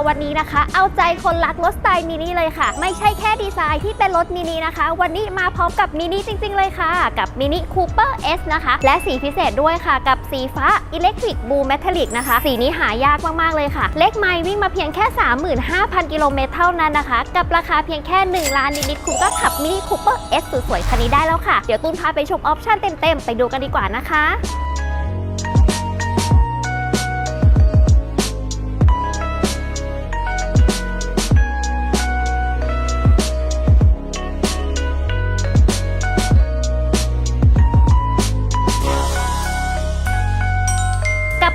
ราวันนี้นะคะ เอาใจคนรักรถสไตล์มินิเลยค่ะ ไม่ใช่แค่ดีไซน์ที่เป็นรถมินินะคะ วันนี้มาพร้อมกับมินิจริง ๆ เลยค่ะ กับมินิคูเปอร์ S นะคะ และสีพิเศษด้วยค่ะ กับสีฟ้าอิเล็กทริกบูเมทัลลิกนะคะ สีนี้หายากมาก ๆ เลยค่ะ เลขไมล์วิ่งมาเพียงแค่ 35,000 กิโลเมตรเท่านั้นนะคะ กับราคาเพียงแค่ 1 ล้านนิดๆคุณก็ขับมินิคูเปอร์ S สวยๆคันนี้ได้แล้วค่ะ เดี๋ยวตูนพาไปชมออปชั่นเต็มๆไปดูกันดีกว่านะคะ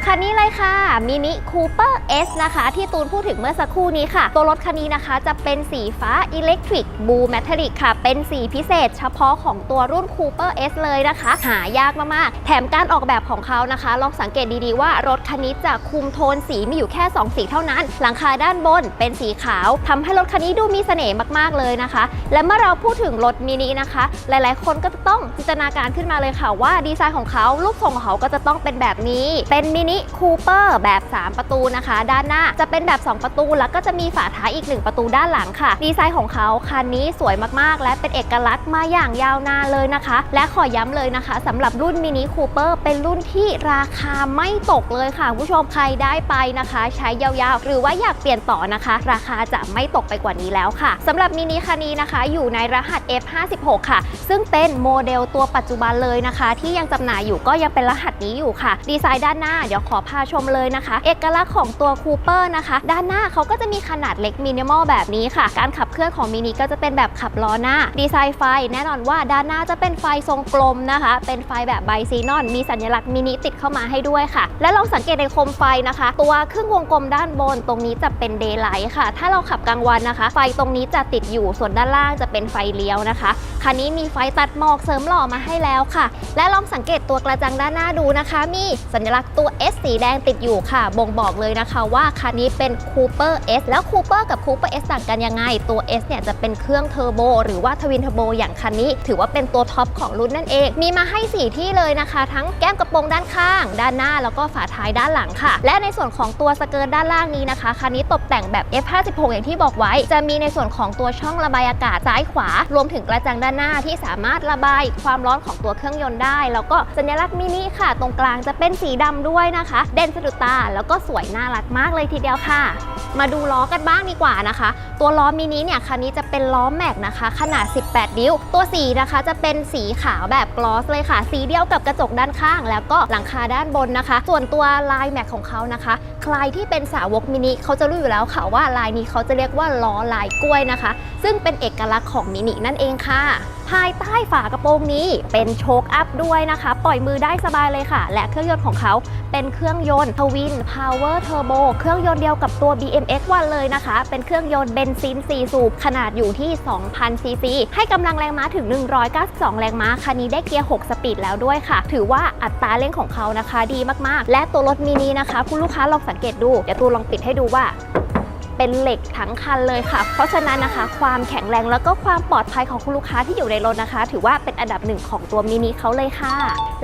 คันนี้เลยค่ะ Mini Cooper S นะคะ ที่ตูนพูดถึงเมื่อสักครู่นี้ค่ะ ตัวรถคันนี้นะคะจะเป็นสีฟ้า Electric Blue Metallic ค่ะ เป็นสีพิเศษเฉพาะของตัวรุ่น Cooper S เลยนะคะ หายากมากๆ แถมการออกแบบของเขานะคะ ลองสังเกตดีๆว่ารถคันนี้จะคุมโทนสีมีอยู่แค่ 2 สีเท่านั้น หลังคาด้านบนเป็นสีขาวทำให้รถคันนี้ดูมีเสน่ห์มากๆเลยนะคะ และเมื่อเราพูดถึงรถมินินะคะ หลายๆ คนก็จะต้องจินตนาการขึ้นมาเลยค่ะว่าดีไซน์ของเขารูปทรงของเขาก็จะต้องเป็นแบบนี้ เป็นมินิคูเปอร์แบบ 3 ประตูนะคะ ด้านหน้าจะเป็นแบบ 2 ประตู แล้วก็จะมีฝาท้ายอีก 1 ประตูด้านหลังค่ะ ดีไซน์ของเขาคันนี้สวยมากๆ และเป็นเอกลักษณ์มาอย่างยาวนานเลยนะคะ และขอย้ำเลยนะคะสำหรับรุ่นมินิคูเปอร์เป็นรุ่นที่ราคาไม่ตกเลยค่ะผู้ชมใครได้ไปนะคะ ใช้ยาวๆ หรือว่าอยากเปลี่ยนต่อนะคะ ราคาจะไม่ตกไปกว่านี้แล้วค่ะสำหรับมินิคันนี้นะคะ อยู่ในรหัส F56 ค่ะ ซึ่งเป็นโมเดลตัวปัจจุบันเลยนะคะ ที่ยังจำหน่ายอยู่ก็ยังเป็นรหัสนี้อยู่ค่ะ ดีไซน์ด้านหน้าเดี๋ยวขอพาชมเลยนะคะ เอกลักษณ์ของตัวคูเปอร์นะคะ ด้านหน้าเขาก็จะมีขนาดเล็กมินิมอลแบบนี้ค่ะ การขับเคลื่อนของมินิก็จะเป็นแบบขับล้อหน้า ดีไซน์ไฟ แน่นอนว่าด้านหน้าจะเป็นไฟทรงกลมนะคะ เป็นไฟแบบไบซีนอน มีสัญลักษณ์มินิติดเข้ามาให้ด้วยค่ะ และลองสังเกตในโคมไฟนะคะ ตัวครึ่งวงกลมด้านบนตรงนี้จะเป็นเดย์ไลท์ค่ะ ถ้าเราขับกลางวันนะคะ ไฟตรงนี้จะติดอยู่ส่วนด้านล่างจะเป็นไฟเลี้ยวนะคะคันนี้มีไฟตัดหมอกเสริมหล่อมาให้แล้วค่ะ และลองสังเกตตัวกระจังด้านหน้าดูนะคะ มีสัญลักษณ์ตัว S สีแดงติดอยู่ค่ะ บ่งบอกเลยนะคะว่าคันนี้เป็น Cooper S แล้ว Cooper กับ Cooper S ต่างกันยังไง ตัว S เนี่ยจะเป็นเครื่องเทอร์โบหรือว่าทวินเทอร์โบอย่างคันนี้ ถือว่าเป็นตัวท็อปของรุ่นนั่นเอง มีมาให้ 4 ที่เลยนะคะ ทั้งแก้มกระโปรงด้านข้าง ด้านหน้าแล้วก็ฝาท้ายด้านหลังค่ะ และในส่วนของตัวสเกิร์ตด้านล่างนี้นะคะคันนี้ตกแต่งแบบ F56 อย่างที่บอกไว้ จะมีในส่วนของตัวช่องระบายอากาศซ้ายขวา รวมถึงกระจังด้านหน้าที่สามารถระบายความร้อนของตัวเครื่องยนต์ได้ แล้วก็สัญลักษณ์มินิค่ะ ตรงกลางจะเป็นสีดำด้วยนะคะเด่นสะดุดตาแล้วก็สวยน่ารักมากเลยทีเดียวค่ะ มาดูล้อกันบ้างดีกว่านะคะ ตัวล้อมินิเนี่ยคันนี้จะเป็นล้อแม็กนะคะ ขนาด 18 นิ้ว ตัวสีนะคะจะเป็นสีขาวแบบกลอสเลยค่ะ สีเดียวกับกระจกด้านข้าง แล้วก็หลังคาด้านบนนะคะ ส่วนตัวลายแม็กของเขานะคะ ใครที่เป็นสาวกมินิเขาจะรู้อยู่แล้วค่ะว่าลายนี้เขาจะเรียกว่าล้อลายกล้วยนะคะ ซึ่งเป็นเอกลักษณ์ของมินินั่นเองค่ะ ภายใต้ฝากระโปรงนี้เป็นโชคอัพด้วยนะคะ ปล่อยมือได้สบายเลยค่ะ และเครื่องยนต์ของเขาเป็นเครื่องยนต์ทวินพาวเวอร์เทอร์โบเครื่องยนต์เดียวกับตัว BMX1 เลยนะคะ เป็นเครื่องยนต์เบนซิน 4 สูบ ขนาดอยู่ที่ 2,000 ซีซี ให้กำลังแรงม้าถึง 192 แรงม้า คันนี้ได้เกียร์ 6 สปีดแล้วด้วยค่ะ ถือว่าอัตราเร่งของเขานะคะดีมากๆ และตัวรถมินินะคะ คุณลูกค้าลองสังเกตดู เดี๋ยวตูลองปิดให้ดูว่า เป็นเหล็กทั้งคันเลยค่ะ เพราะฉะนั้นนะคะ ความแข็งแรงแล้วก็ความปลอดภัยของคุณลูกค้าที่อยู่ในรถนะคะ ถือว่าเป็นอันดับหนึ่งของตัวมินิเขาเลยค่ะ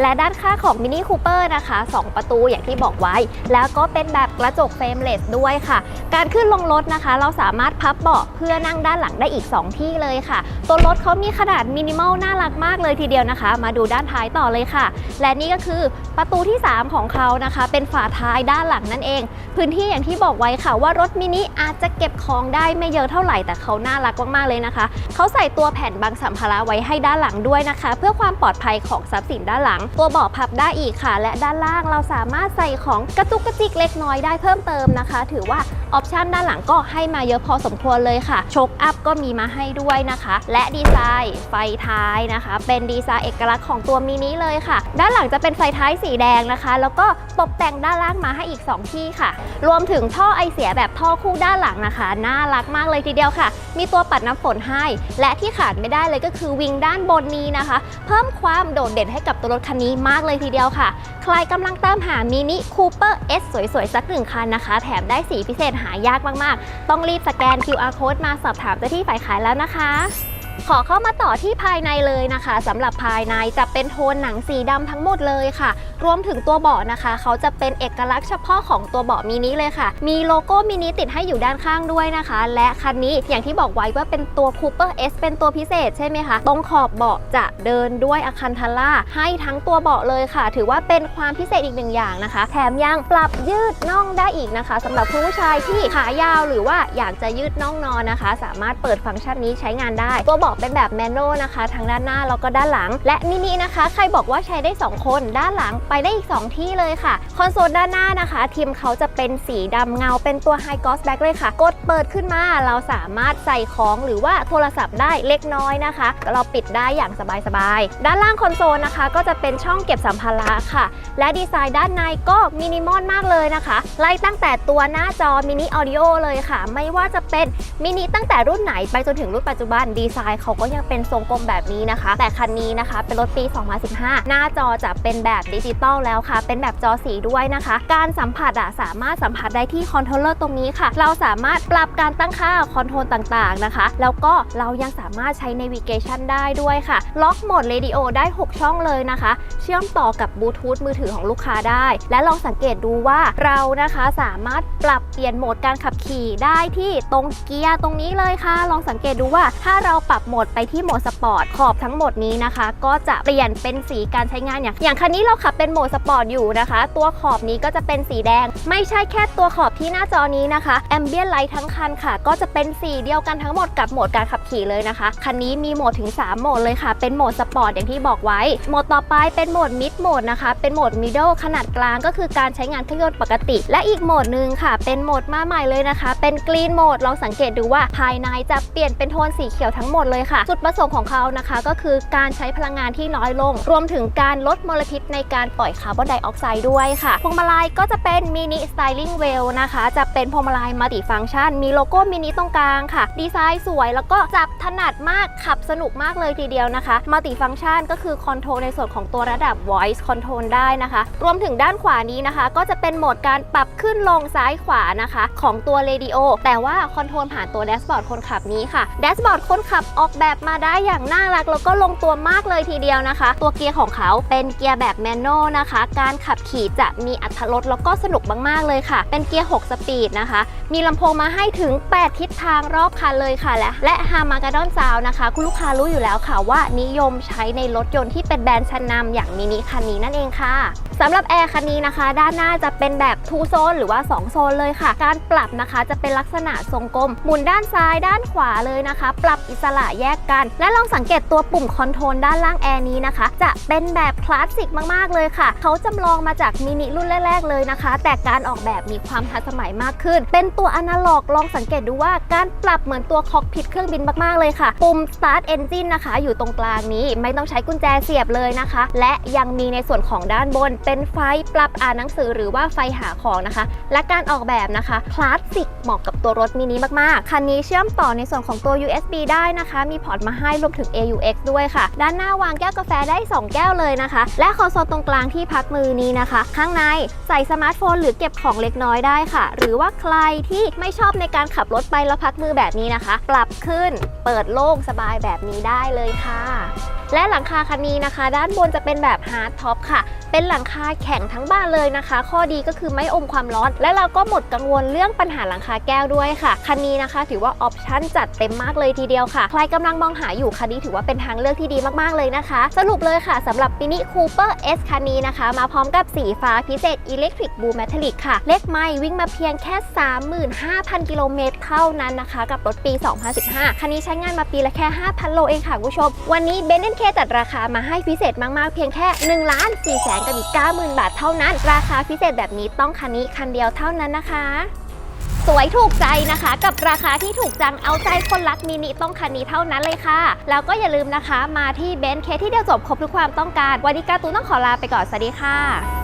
และด้านข้างของมินิคูเปอร์นะคะ 2 ประตูอย่างที่บอกไว้ แล้วก็เป็นแบบกระจกเฟรมเลสด้วยค่ะ การขึ้นลงรถนะคะ เราสามารถพับเบาะเพื่อนั่งด้านหลังได้อีก 2 ที่เลยค่ะ ตัวรถเขามีขนาดมินิมอลน่ารักมากเลยทีเดียวนะคะ มาดูด้านท้ายต่อเลยค่ะ และนี่ก็คือประตูที่ 3 ของเขานะคะ เป็นฝาท้ายด้านหลังนั่นเอง พื้นที่อย่างที่บอกไว้ค่ะว่ารถมินิอาจจะเก็บของได้ไม่เยอะเท่าไหร่แต่เขาน่ารักมากๆเลยนะคะ เขาใส่ตัวแผ่นบังสัมภาระไว้ให้ด้านหลังด้วยนะคะ เพื่อความปลอดภัยของทรัพย์สินด้านหลัง ตัวเบาะพับได้อีกค่ะ และด้านล่างเราสามารถใส่ของกระจุกกระจิกเล็กน้อยได้เพิ่มเติมนะคะ ถือว่าออปชันด้านหลังก็ให้มาเยอะพอสมควรเลยค่ะโชคอัพก็มีมาให้ด้วยนะคะ และดีไซน์ไฟท้ายนะคะ เป็นดีไซน์เอกลักษณ์ของตัวมินิเลยค่ะ ด้านหลังจะเป็นไฟท้ายสีแดงนะคะ แล้วก็ตกแต่งด้านล่างมาให้อีก 2 ที่ค่ะ รวมถึงท่อไอเสียแบบท่อคู่ด้านหลังนะคะน่ารักมากเลยทีเดียวค่ะ มีตัวปัดน้ำฝนให้ และที่ขาดไม่ได้เลยก็คือวิงด้านบนนี้นะคะ เพิ่มความโดดเด่นให้กับตัวรถคันนี้มากเลยทีเดียวค่ะ ใครกำลังตามหามินิคูเปอร์ S สวยๆ สักหนึ่งคันนะคะ แถมได้สีพิเศษหายากมากๆ ต้องรีบสแกน QR code มาสอบถามเจ้าที่ฝ่ายขายแล้วนะคะ ขอเข้ามาต่อที่ภายในเลยนะคะสำหรับภายในจะเป็นโทนหนังสีดำทั้งหมดเลยค่ะ รวมถึงตัวเบาะนะคะ เขาจะเป็นเอกลักษณ์เฉพาะของตัวเบาะมินิเลยค่ะ มีโลโก้มินิติดให้อยู่ด้านข้างด้วยนะคะ และคันนี้อย่างที่บอกไว้ว่าเป็นตัว Cooper S เป็นตัวพิเศษใช่ไหมคะ ตรงขอบเบาะจะเดินด้วยอะคันทาร่าให้ทั้งตัวเบาะเลยค่ะ ถือว่าเป็นความพิเศษอีกหนึ่งอย่างนะคะ แถมยังปรับยืดน่องได้อีกนะคะสำหรับผู้ชายที่ขายาวหรือว่าอยากจะยืดน่องนอนนะคะ สามารถเปิดฟังก์ชันนี้ใช้งานได้ตัวเบาะเป็นแบบแมนนวลนะคะทั้งด้านหน้าแล้วก็ด้านหลัง และมินินะคะ ใครบอกว่าใช้ได้ 2 คน ด้านหลังไปได้อีก 2 ที่เลยค่ะ คอนโซลด้านหน้านะคะ ทีมเขาจะเป็นสีดำเงา เป็นตัว High Gloss Black เลยค่ะ กดเปิดขึ้นมาเราสามารถใส่ของหรือว่าโทรศัพท์ได้เล็กน้อยนะคะ เราปิดได้อย่างสบายๆ ด้านล่างคอนโซลนะคะ ก็จะเป็นช่องเก็บสัมภาระค่ะ และดีไซน์ด้านในก็มินิมอลมากเลยนะคะ ไล่ตั้งแต่ตัวหน้าจอมินิออดิโอเลยค่ะ ไม่ว่าจะเป็นมินิตั้งแต่รุ่นไหนไปจนถึงรุ่นปัจจุบันดีไซน์เขาก็ยังเป็นทรงกลมแบบนี้นะคะ แต่คันนี้นะคะ เป็นรถปี 2015 หน้าจอจะเป็นแบบดิจิตอลแล้วค่ะ เป็นแบบจอสีด้วยนะคะ การสัมผัสอะสามารถสัมผัสได้ที่คอนโทรลเลอร์ตรงนี้ค่ะ เราสามารถปรับการตั้งค่าคอนโทรลต่างๆนะคะ แล้วก็เรายังสามารถใช้ navigation ได้ด้วยค่ะ ล็อกโหมด radio ได้ 6 ช่องเลยนะคะ เชื่อมต่อกับบลูทูธมือถือของลูกค้าได้ และลองสังเกตดูว่าเรานะคะสามารถปรับเปลี่ยนโหมดการขับขี่ได้ที่ตรงเกียร์ตรงนี้เลยค่ะ ลองสังเกตดูว่าถ้าเราปรับโหมดไปที่โหมดสปอร์ตขอบทั้งหมดนี้นะคะ ก็จะเปลี่ยนเป็นสีการใช้งานอย่างอย่างคันนี้เราขับเป็นโหมดสปอร์ตอยู่นะคะ ตัวขอบนี้ก็จะเป็นสีแดง ไม่ใช่แค่ตัวขอบที่หน้าจอนี้นะคะแอมเบียนไลท์ทั้งคันค่ะ ก็จะเป็นสีเดียวกันทั้งหมดกับโหมดการขับขี่เลยนะคะ คันนี้มีโหมดถึง 3 โหมดเลยค่ะ เป็นโหมดสปอร์ตอย่างที่บอกไว้ โหมดต่อไปเป็นโหมดมิดโหมดนะคะ เป็นโหมดมิดเดิลขนาดกลางก็คือการใช้งานเครื่องยนต์ปกติ และอีกโหมดหนึ่งค่ะ เป็นโหมดมาใหม่เลยนะคะ เป็นกรีนโหมดลองสังเกตดูว่าภายในจะเปลี่ยนเป็นโทนสีเขียวทั้งหมดเลยค่ะ จุดประสงค์ของเขานะคะ ก็คือการใช้พลังงานที่น้อยลง รวมถึงการลดมลพิษในการปล่อยคาร์บอนไดออกไซด์ด้วยค่ะ พวงมาลัยก็จะเป็นมินิสไตลิ่งเวลนะคะ จะเป็นพวงมาลัยมัลติฟังก์ชัน มีโลโก้มินิตรงกลางค่ะ ดีไซน์สวยแล้วก็จับถนัดมาก ขับสนุกมากเลยทีเดียวนะคะ มัลติฟังก์ชันก็คือคอนโทรลในส่วนของตัวระดับ voice control ได้นะคะ รวมถึงด้านขวานี้นะคะ ก็จะเป็นโหมดการปรับขึ้นลงซ้ายขวานะคะ ของตัว radio แต่ว่าคอนโทรลผ่านตัวแดชบอร์ดคนขับนี้ค่ะแดชบอร์ดคนขับออกแบบมาได้อย่างน่ารักแล้วก็ลงตัวมากเลยทีเดียวนะคะ ตัวเกียร์ของเขาเป็นเกียร์แบบแมนนวลนะคะ การขับขี่จะมีอัตรสแล้วก็สนุกมากๆเลยค่ะ เป็นเกียร์ 6 สปีดนะคะ มีลำโพงมาให้ถึง 8 ทิศทางรอบคันเลยค่ะ และและฮามากาดอนซาวนะคะ คุณลูกค้ารู้อยู่แล้วค่ะว่านิยมใช้ในรถยนต์ที่เป็นแบรนด์ชั้นนำอย่างมินิคันนี้นั่นเองค่ะสำหรับแอร์คันนี้นะคะ ด้านหน้าจะเป็นแบบ2โซนหรือว่า 2 โซนเลยค่ะ การปรับนะคะจะเป็นลักษณะทรงกลม หมุนด้านซ้ายด้านขวาเลยนะคะ ปรับอิสระแยกกัน และลองสังเกตตัวปุ่มคอนโทรลด้านล่างแอร์นี้นะคะ จะเป็นแบบคลาสสิกมากๆเลยค่ะ เขาจำลองมาจากมินิรุ่นแรก ๆ เลยนะคะ แต่การออกแบบมีความทันสมัยมากขึ้น เป็นตัวอนาล็อกลองสังเกตดูว่าการปรับเหมือนตัวคอกพิทเครื่องบินมากๆเลยค่ะ ปุ่ม start engine นะคะ อยู่ตรงกลางนี้ไม่ต้องใช้กุญแจเสียบเลยนะคะ และยังมีในส่วนของด้านบน เป็นไฟปรับอ่านหนังสือหรือว่าไฟหาของนะคะ และการออกแบบนะคะคลาสสิกเหมาะกับตัวรถมินิมากๆคันนี้เชื่อมต่อในส่วนของตัว USB ได้นะคะมีพอร์ตมาให้รวมถึง AUX ด้วยค่ะ ด้านหน้าวางแก้วกาแฟได้ 2 แก้วเลยนะคะ และคอนโซลตรงกลางที่พักมือนี้นะคะ ข้างในใส่สมาร์ทโฟนหรือเก็บของเล็กน้อยได้ค่ะ หรือว่าใครที่ไม่ชอบในการขับรถไปแล้วพักมือแบบนี้นะคะ ปรับขึ้นเปิดโล่งสบายแบบนี้ได้เลยค่ะ และหลังคาคันนี้นะคะ ด้านบนจะเป็นแบบฮาร์ดท็อปค่ะ เป็นหลังคาแข็งทั้งบ้านเลยนะคะ ข้อดีก็คือไม่อมความร้อน และเราก็หมดกังวลเรื่องปัญหาหลังคาแก้วด้วยค่ะ คันนี้นะคะ ถือว่าออปชั่นจัดเต็มมากเลยทีเดียวค่ะ ใครกำลังมองหาอยู่คันนี้ถือว่าเป็นทางเลือกที่ดีมากๆเลยนะคะ สรุปเลยค่ะสำหรับมินิคูเปอร์ S คันนี้นะคะ มาพร้อมกับสีฟ้าพิเศษ Electric Blue Metallic ค่ะ เลขไม่วิ่งมาเพียงแค่ 35,000 กิโลเมตรเท่านั้นนะคะ กับรถปี 2015 คันนี้ใช้งานมาปีละแค่ 5,000 โลเองค่ะคุณผู้ชม วันนี้เบนซ์เคจัดราคามาให้พิเศษมากๆ เพียงแค่1ล้าน4แสนกับอีก90,000 บาทเท่านั้น ราคาพิเศษแบบนี้ต้องคันนี้คันเดียวเท่านั้นนะคะ สวยถูกใจนะคะ กับราคาที่ถูกจังเอาใจคนรักมินิต้องคันนี้เท่านั้นเลยค่ะ แล้วก็อย่าลืมนะคะ มาที่เบนซ์เคที่เดียวจบครบทุกความต้องการ วันนี้การ์ตูนต้องขอลาไปก่อนสวัสดีค่ะ